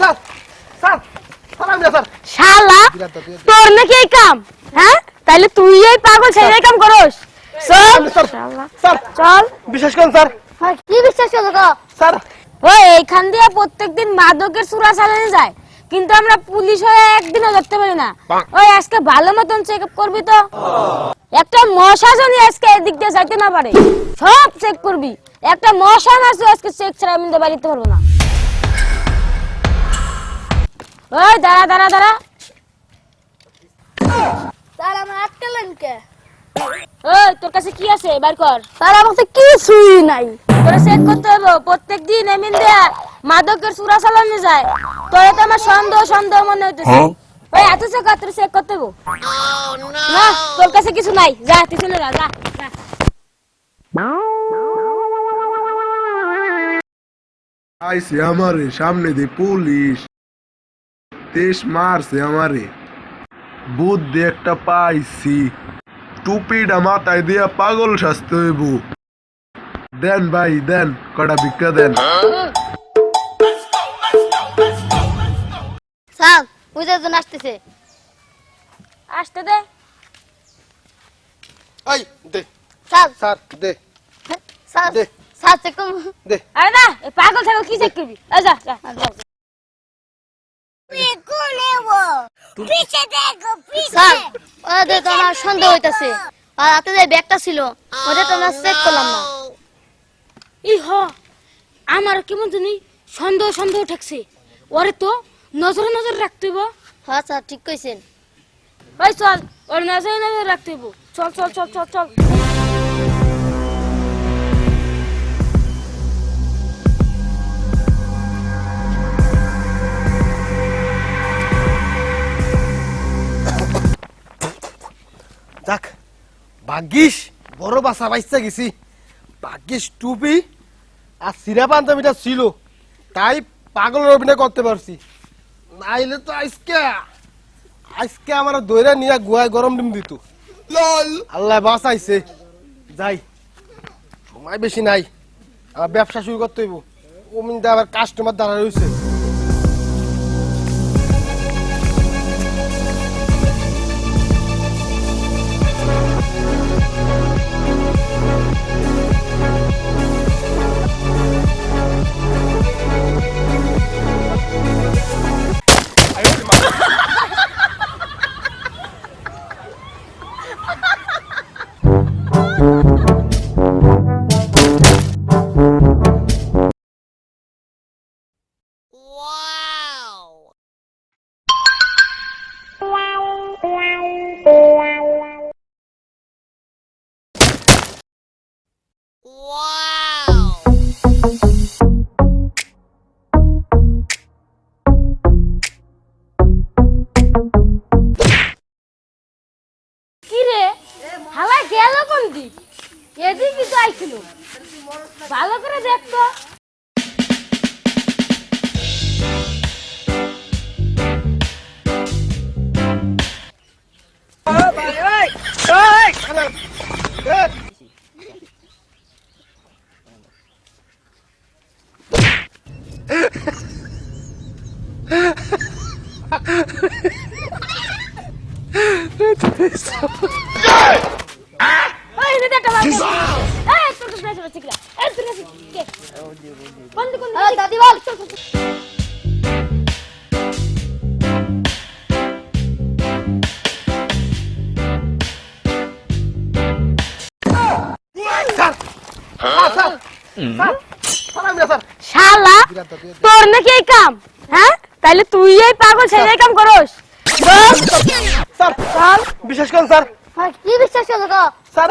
Sir sir sir. শালা। তোর নাকি এই কাম হ্যাঁ? তাইলে তুই এই পাগল ছেলে কাম করস। চল। স্যার স্যার চল। বিশেষ করেন স্যার। হ্যাঁ, কি বিশ্বাস করো স্যার। ওই এইখান দিয়ে প্রত্যেকদিন মাদকের সুরা চালানো যায়। কিন্তু আমরা পুলিশ হয়ে একদিনও ধরতে পারি না। ওই আজকে ভালো মতন চেক আপ করবি তো? একটা মশা জানি আজকে এদিক দিয়ে যাইতে না পারে। সব চেক করবি। একটা মশা মারছে আজকে চেক ছাড়া আমি বাড়িতে পারব না। ওই দাঁড়া দাঁড়া দাঁড়া। স্যার আমার আটকালেন কে? ওই তোর কাছে কি আছে? বার কর। স্যার আমার কাছে কিছুই নাই। তোরা চেক করতে হবে প্রত্যেক দিন এমন দেয়া মাদকের সুরা চালানো যায়। তোরা তো আমার সন্দেহ সন্দেহ মনে হইতেছে। ওই এত চেক কর তোর চেক করতে হবে না তোর কাছে কিছু নাই। যা তুই চলে যা যা যা। আইসে আমারে সামনে দিয়ে পুলিশ। তেস মারছে আমারে। বুদ্ধি একটা পাইছি। টুপিটা মাথায় দিয়া পাগল শাস্তে হইব। দেন ভাই দেন কটা ভিক্ষা দেন। স্যার বুঝে জন আসতেছে। আসতে দে। এই দে। স্যার। স্যার দে। স্যার দে। স্যার চেক দে। আরে না পাগল ছাগল কি চেক করবি? যা যা। স্যার ওদের তো আমার সন্দেহ হইতাছে। আর হাতে যে ব্যাগটা ছিল ওটা তো আমরা চেক করলাম না। ই হ আমার কেমন জানি সন্দেহ সন্দেহ ঠেকছে। ওরে তো নজরে নজর রাখতে হইব। হ্যাঁ স্যার ঠিক কইছেন। ওই চল ওর নজরে নজর রাখতে হইব। চল চল চল চল চল। যাক ভাগ্যিস বড় বাসা বাইসা গেছি। ভাগ্যিস টুপি আর সিরা পাঞ্জাবিটা ছিল তাই পাগলের অভিনয় করতে পারছি। নাইলে তো আজকে আজকে আমার দইরা নিয়ে গুয়ায় গরম ডিম দিত। আল্লাহ বাঁচাইছে। যাই সময় বেশি নাই আবার ব্যবসা শুরু করতে হইব। ওমিনটা আবার কাস্টমার দাঁড়া রয়েছে হালা গেল কোন দিক এদিক কিন্তু আইছিল ভালো করে দেখতো ওই এদিকে একটা বাবু এই তোর কাছে আছে বাচ্চা কিরা এই তোর কাছে কে কোন দিক কোন দিক দাদি বল চল চল চল। Sir sir sir sir sir আমি না, স্যার শালা তোর নাকি এই কাম? হ্যাঁ? তাইলে তুই এই পাগল ছেলে কাম করস। স্যার চল। বিশেষ স্যার কি বিশ্বাস করো স্যার